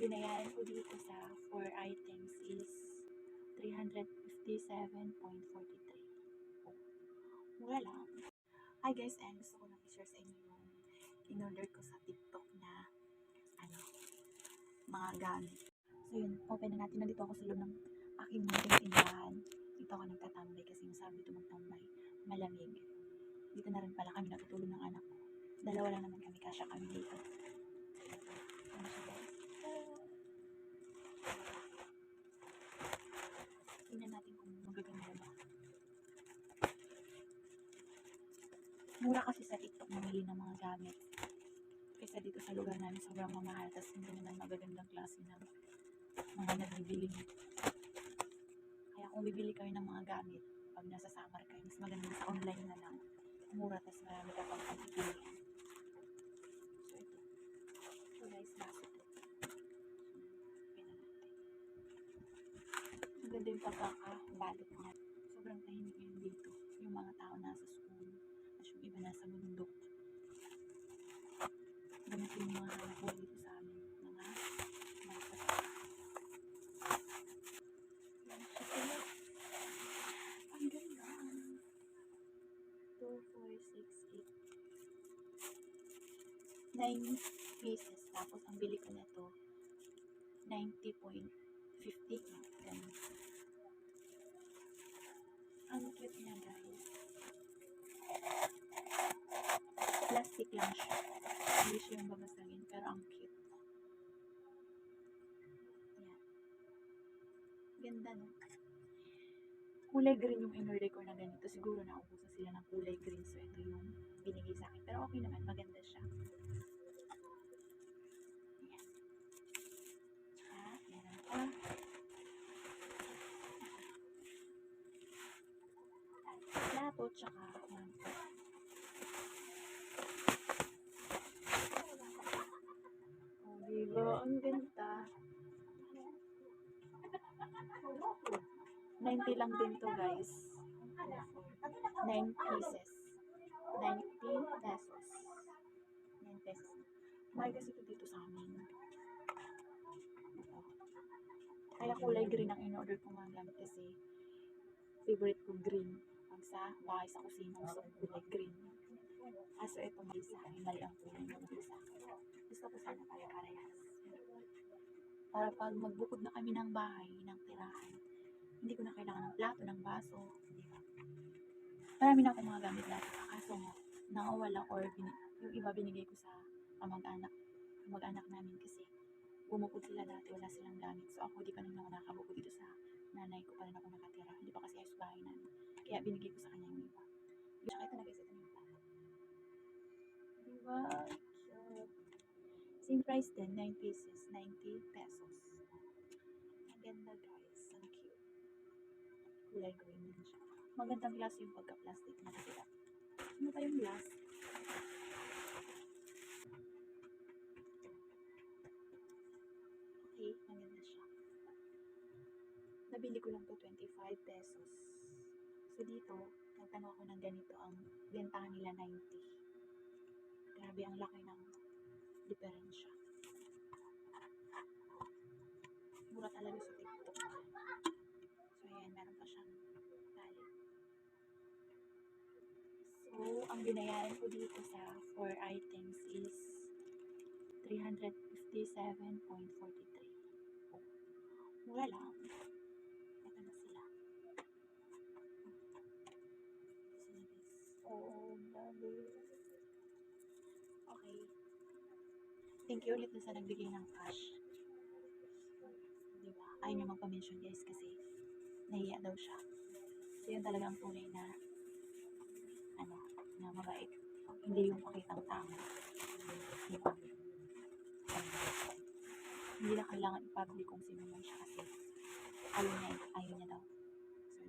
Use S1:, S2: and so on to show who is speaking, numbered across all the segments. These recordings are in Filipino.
S1: binayaran ko dito sa 4 items is 357.43. Oh, mura lang. Hi guys, and gusto ko lang i-share sa inyo yung in-order ko sa TikTok na ano, mga gamit. So yun, open na natin. Nandito ako sa loob ng aking munting tindahan. Dito ako nagtatambay kasi yung sabi ito magtambay. Malamig. Dito na rin pala kami natutulog ng anak ko. Dalawa lang naman kami, kasya kami dito. Ano siya guys? Tingnan natin kung magaganda ba. Mura kasi sa TikTok mamili ng mga gamit. Kaysa dito sa lugar namin sobrang mamahal. Tapos hindi naman magagandang klase ng mga nagbibili. Kaya kung bibili kayo ng mga gamit, pag nasa summer kayo, mas maganda sa online na lang. Mura, tapos marami ka pang pagpipili. So ito. So guys, baso to. Tingnan natin. Maganda yung pagkakabalot niya. Sobrang tahimik ngayon dito. Yung mga tao nasa school. Tapos yung iba nasa bundok. Ganito yung mga hanap buhay dito sa amin. Mga market. Yan siya pala. Ang ganda. 2, 4, 6, 8. 9 pieces. Tapos ang bili ko nito 90.50 na. Ganun. Ang cute niya guys. Plastic lang siya. Hindi siya yung babasagin. Pero ang cute. Yan. Ganda no? Kulay green yung in-order ko na ganito. Siguro naubusan sila ng kulay green. So ito yung binigay sa akin. Pero okay naman. Maganda siya. Plato tsaka mangkok. Oh, diba? Ang ganda. 90 lang din to guys. 9 pieces. 90 pesos. 9 pesos. Mahal kasi ito dito sa amin. Kaya kulay green ang in-order ko gamit kasi favorite ko green. Pag sa bahay sa kusina, gusto ko kulay green. Kaso ito mali sa akin, mali ang kulay ng isa. Gusto ko sana pare-parehas. Para pag magbukod na kami ng bahay, ng tirahan, hindi ko na kailangan ng plato, ng baso, di ba? Marami na akong mga gamit dati. Kaso nakawala or yung iba binigay ko sa kamag-anak, kamag-anak namin kasi bumukod sila dati, wala silang gamit. So ako di pa nung ako nakabukod dito sa nanay ko pa rin ako nakatira. Hindi pa kasi ayos bahay namin. Kaya binigay ko sa kanya yung iba. Na guys, ito na yung plato. Diba? Cute. Same price din, 9 pieces, 90 pesos. Ang ganda guys, ang cute. Kulay green din siya. Magandang glass yung pagka-plastic na dapat. Ano pa yung glass? Okay, maganda siya. Nabili ko lang to 25 pesos. So dito, nagtanong ako ng ganito ang bentahan nila 90. Grabe ang laki ng diferensya. Mura talaga sa TikTok. So ayan, meron pa siyang tali. So, ang binayaran ko dito sa 4 items is 357.43. Oh, mura lang. Ito na sila. Sila dami. Okay. Thank you ulit na sa nagbigay ng cash. Di ba? Ayaw niya magpa-mention guys kasi nahiya daw siya. So yun talaga ang tunay na ano, na mabait. Hindi yung pakitang tama. Di ba? Hindi na kailangan i-public kung sino man siya kasi ayaw niya, ayaw niya daw. So,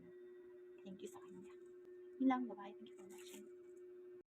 S1: thank you sa kanya. Yun lang, bye-bye. Thank you for watching.